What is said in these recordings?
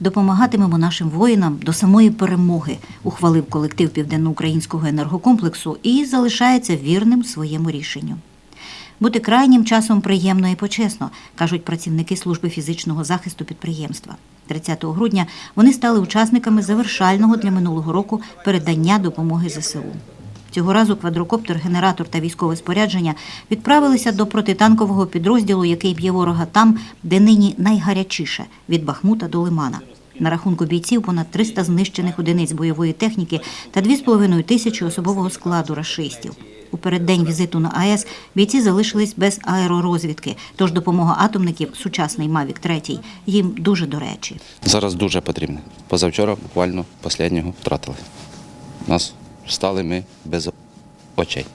Допомагатимемо нашим воїнам до самої перемоги, ухвалив колектив південноукраїнського енергокомплексу і залишається вірним своєму рішенню. Бути крайнім часом приємно і почесно, кажуть працівники служби фізичного захисту підприємства. 30 грудня вони стали учасниками завершального для минулого року передання допомоги ЗСУ. Цього разу квадрокоптер, генератор та військове спорядження відправилися до протитанкового підрозділу, який б'є ворога там, де нині найгарячіше від Бахмута до Лимана. На рахунку бійців понад 300 знищених одиниць бойової техніки та 2,5 тисячі особового складу рашистів. У переддень візиту на АЕС бійці залишились без аеророзвідки, тож допомога атомників, сучасний Мавік 3 їм дуже до речі. Зараз дуже потрібно. Позавчора буквально останнього втратили. Нас стали ми без очей.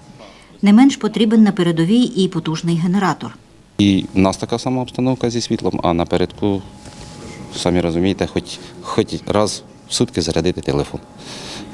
Не менш потрібен на передовій і потужний генератор. І в нас така сама обстановка зі світлом, а напередку, самі розумієте, хоч, хоч раз в сутки зарядити телефон.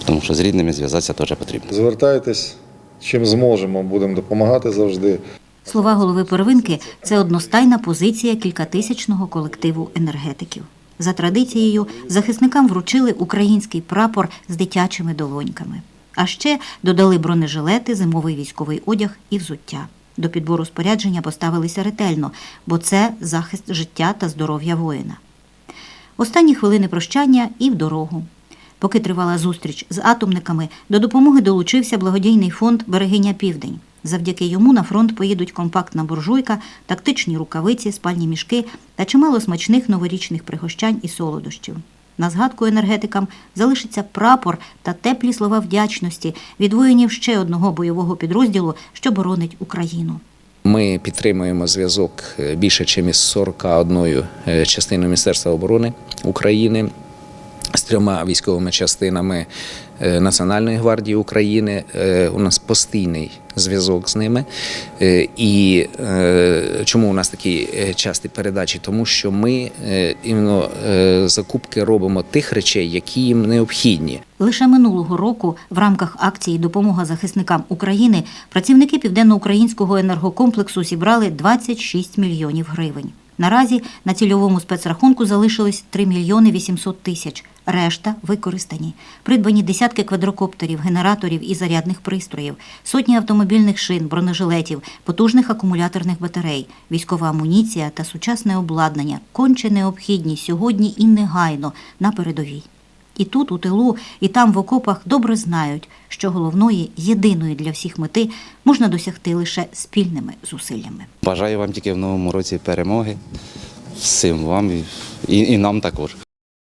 Тому що з рідними зв'язатися теж потрібно. Звертайтесь, чим зможемо, будемо допомагати завжди. Слова голови первинки це одностайна позиція кількатисячного колективу енергетиків. За традицією захисникам вручили український прапор з дитячими долоньками. А ще додали бронежилети, зимовий військовий одяг і взуття. До підбору спорядження поставилися ретельно, бо це захист життя та здоров'я воїна. Останні хвилини прощання і в дорогу. Поки тривала зустріч з атомниками, до допомоги долучився благодійний фонд Берегиня Південь. Завдяки йому на фронт поїдуть компактна буржуйка, тактичні рукавиці, спальні мішки та чимало смачних новорічних пригощань і солодощів. На згадку енергетикам залишиться прапор та теплі слова вдячності від воїнів ще одного бойового підрозділу, що боронить Україну. Ми підтримуємо зв'язок е, більше, ніж із 41 е, частиною Міністерства оборони України з трьома військовими частинами е, Національної гвардії України. Е, У нас постійний зв'язок з ними. Е, І чому у нас такі часті передачі? Тому що ми іменно закупки робимо тих речей, які їм необхідні. Лише минулого року в рамках акції Допомога захисникам України працівники південноукраїнського енергокомплексу зібрали 26 мільйонів гривень. Наразі на цільовому спецрахунку залишились 3 мільйони 800 тисяч. Решта використані. Придбані десятки квадрокоптерів, генераторів і зарядних пристроїв, сотні автомобільних шин, бронежилетів, потужних акумуляторних батарей, військова амуніція та сучасне обладнання конче необхідні сьогодні і негайно на передовій. І тут, у тилу, і там в окопах добре знають, що головної, єдиної для всіх мети можна досягти лише спільними зусиллями. Бажаю вам тільки в новому році перемоги. Всім вам і, і, нам також.